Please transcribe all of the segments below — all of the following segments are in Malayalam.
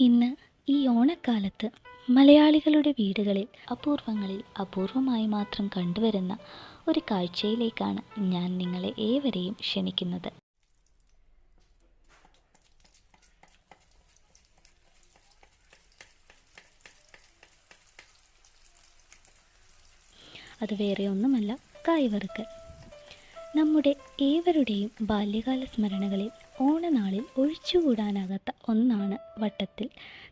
ഇന്ന് ഈ ഓണക്കാലത്ത് മലയാളികളുടെ വീടുകളിൽ അപൂർവങ്ങളിൽ അപൂർവമായി മാത്രം കണ്ടുവരുന്ന ഒരു കാഴ്ചയിലേക്കാണ് ഞാൻ നിങ്ങളെ ഏവരെയും ക്ഷണിക്കുന്നത്. അത് വേറെ ഒന്നുമല്ല കായ്വറുക്കൽ നമ്മുടെ ഏവരുടെയും ബാല്യകാല സ്മരണകളിൽ ഓണനാളിൽ ഒഴിച്ചുകൂടാനാകാത്ത ഒന്നാണ് വട്ടത്തിൽ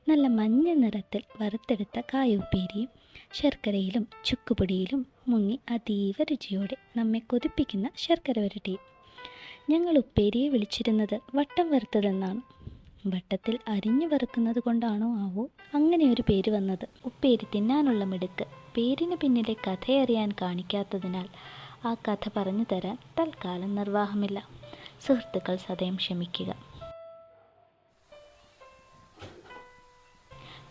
നല്ല മഞ്ഞ നിറത്തിൽ വറുത്തെടുത്ത കായുപ്പേരിയും ശർക്കരയിലും ചുക്കുപൊടിയിലും മുങ്ങി അതീവ രുചിയോടെ നമ്മെ കൊതിപ്പിക്കുന്ന ശർക്കര വരട്ടിയും ഞങ്ങൾ ഉപ്പേരിയെ വിളിച്ചിരുന്നത് വട്ടം വറുത്തതെന്നാണ്. വട്ടത്തിൽ അരിഞ്ഞു വറുക്കുന്നത് കൊണ്ടാണോ ആവോ? അങ്ങനെ ഒരു പേര് വന്നത്. ഉപ്പേരി തിന്നാനുള്ള മിടുക്ക്. പേരിന് പിന്നിലെ കഥയറിയാൻ കാണിക്കാത്തതിനാൽ ആ കഥ പറഞ്ഞു തരാൻ തൽക്കാലം നിർവാഹമില്ല. സുഹൃത്തുക്കൾ സദയം ക്ഷമിക്കുക.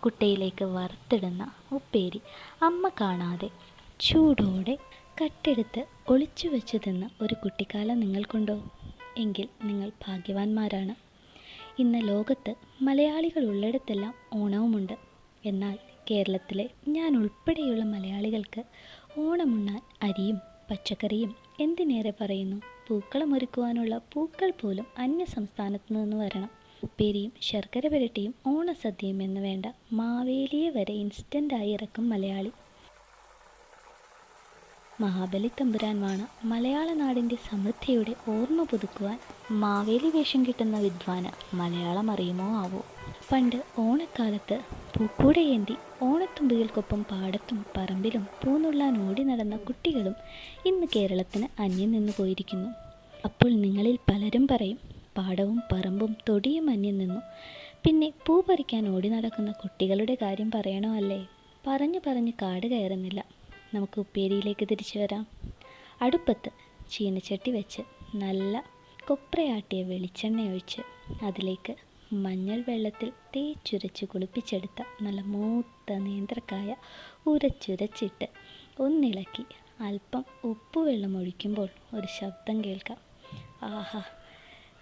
കുട്ടയിലേക്ക് വറുത്തിടുന്ന ഉപ്പേരി അമ്മ കാണാതെ ചൂടോടെ കട്ടെടുത്ത് ഒളിച്ചു വെച്ച് തിന്ന ഒരു കുട്ടിക്കാലം നിങ്ങൾക്കുണ്ടോ? എങ്കിൽ നിങ്ങൾ ഭാഗ്യവാന്മാരാണ്. ഇന്ന് ലോകത്ത് മലയാളികൾ ഉള്ളിടത്തെല്ലാം ഓണവുമുണ്ട്. എന്നാൽ കേരളത്തിലെ ഞാൻ ഉൾപ്പെടെയുള്ള മലയാളികൾക്ക് ഓണമുണ്ണാൻ അരിയും പച്ചക്കറിയും എന്തിനേറെ പറയുന്നു? പൂക്കളം ഒരുക്കുവാനുള്ള പൂക്കൾ പോലും അന്യ സംസ്ഥാനത്തു നിന്ന് വരണം. ഉപ്പേരിയും ശർക്കര പുരട്ടിയും ഓണസദ്യയും എന്ന് വേണ്ട മാവേലിയെ വരെ ഇൻസ്റ്റന്റായി ഇറക്കും മലയാളി. മഹാബലി തമ്പുരാൻവാണ് മലയാള നാടിന്റെ സമൃദ്ധിയുടെ ഓർമ്മ പുതുക്കുവാൻ മാവേലി വേഷം കിട്ടുന്ന വിദ്വാന് മലയാളം അറിയുമോ ആവോ? പണ്ട് ഓണക്കാലത്ത് പൂക്കൂടയേന്തി ഓണത്തുമ്പികൾക്കൊപ്പം പാടത്തും പറമ്പിലും പൂന്നുള്ളാൻ ഓടി നടന്ന കുട്ടികളും ഇന്ന് കേരളത്തിന് അന്യം നിന്നു പോയിരിക്കുന്നു. അപ്പോൾ നിങ്ങളിൽ പലരും പറയും പാടവും പറമ്പും തൊടിയും അന്യം നിന്നു. പിന്നെ പൂ പറിക്കാൻ ഓടി നടക്കുന്ന കുട്ടികളുടെ കാര്യം പറയണോ അല്ലേ? പറഞ്ഞു പറഞ്ഞ് കാട് കയറുന്നില്ല. നമുക്ക് ഉപ്പേരിയിലേക്ക് തിരിച്ചു വരാം. അടുപ്പത്ത് ചീനച്ചട്ടി വെച്ച് നല്ല കൊപ്രയാട്ടിയ വെളിച്ചെണ്ണ ഒഴിച്ച് അതിലേക്ക് മഞ്ഞൾ വെള്ളത്തിൽ തേച്ചുരച്ച് കുളിപ്പിച്ചെടുത്ത നല്ല മൂത്ത നേന്ത്രക്കായ ഉരച്ചുരച്ചിട്ട് ഒന്നിളക്കി. അല്പം ഉപ്പുവെള്ളം ഒഴിക്കുമ്പോൾ ഒരു ശബ്ദം കേൾക്കാം. ആഹാ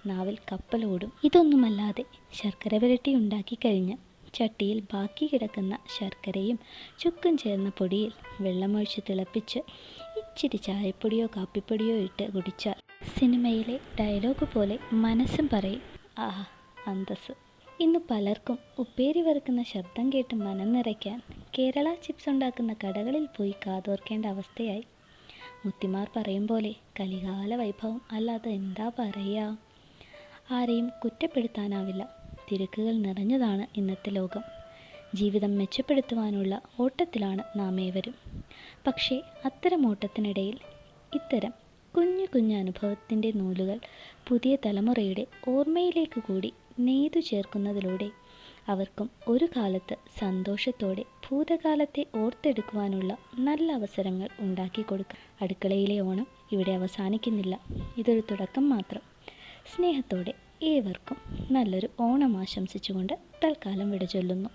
നാവിൽ കപ്പലോടും ഇതൊന്നുമല്ലാതെ ശർക്കര പുരട്ടി ഉണ്ടാക്കി കഴിഞ്ഞ് ചട്ടിയിൽ ബാക്കി കിടക്കുന്ന ശർക്കരയും ചുക്കും ചേർന്ന പൊടിയിൽ വെള്ളമൊഴിച്ച് തിളപ്പിച്ച് ഇച്ചിരി ചായപ്പൊടിയോ കാപ്പിപ്പൊടിയോ ഇട്ട് കുടിച്ചാൽ സിനിമയിലെ ഡയലോഗ് പോലെ മനസ്സും പറയും. ആഹ് അന്തസ് ഇന്ന് പലർക്കും ഉപ്പേരി വറുക്കുന്ന ശബ്ദം കേട്ട് മനം നിറയ്ക്കാൻ കേരള ചിപ്സ് ഉണ്ടാക്കുന്ന കടകളിൽ പോയി കാതോർക്കേണ്ട അവസ്ഥയായി. മുത്തിമാർ പറയും പോലെ കലികാല വൈഭവം അല്ലാതെ എന്താ പറയുക ആരെയും കുറ്റപ്പെടുത്താനാവില്ല. തിരക്കുകൾ നിറഞ്ഞതാണ് ഇന്നത്തെ ലോകം. ജീവിതം മെച്ചപ്പെടുത്തുവാനുള്ള ഓട്ടത്തിലാണ് നാം ഏവരും. പക്ഷേ അത്തരം ഓട്ടത്തിനിടയിൽ ഇത്തരം കുഞ്ഞു കുഞ്ഞു അനുഭവത്തിന്റെ നൂലുകൾ പുതിയ തലമുറയുടെ ഓർമ്മയിലേക്ക് കൂടി നെയ്തു ചേർക്കുന്നതിലൂടെ അവർക്കും ഒരു കാലത്ത് സന്തോഷത്തോടെ ഭൂതകാലത്തെ ഓർത്തെടുക്കുവാനുള്ള നല്ല അവസരങ്ങൾ ഉണ്ടാക്കി കൊടുക്കുക അടുക്കളയിലെ ഓണം ഇവിടെ അവസാനിക്കുന്നില്ല. ഇതൊരു തുടക്കം മാത്രം. സ്നേഹത്തോടെ ഏവർക്കും നല്ലൊരു ഓണം ആശംസിച്ചുകൊണ്ട് തൽക്കാലം വിട ചൊല്ലുന്നു.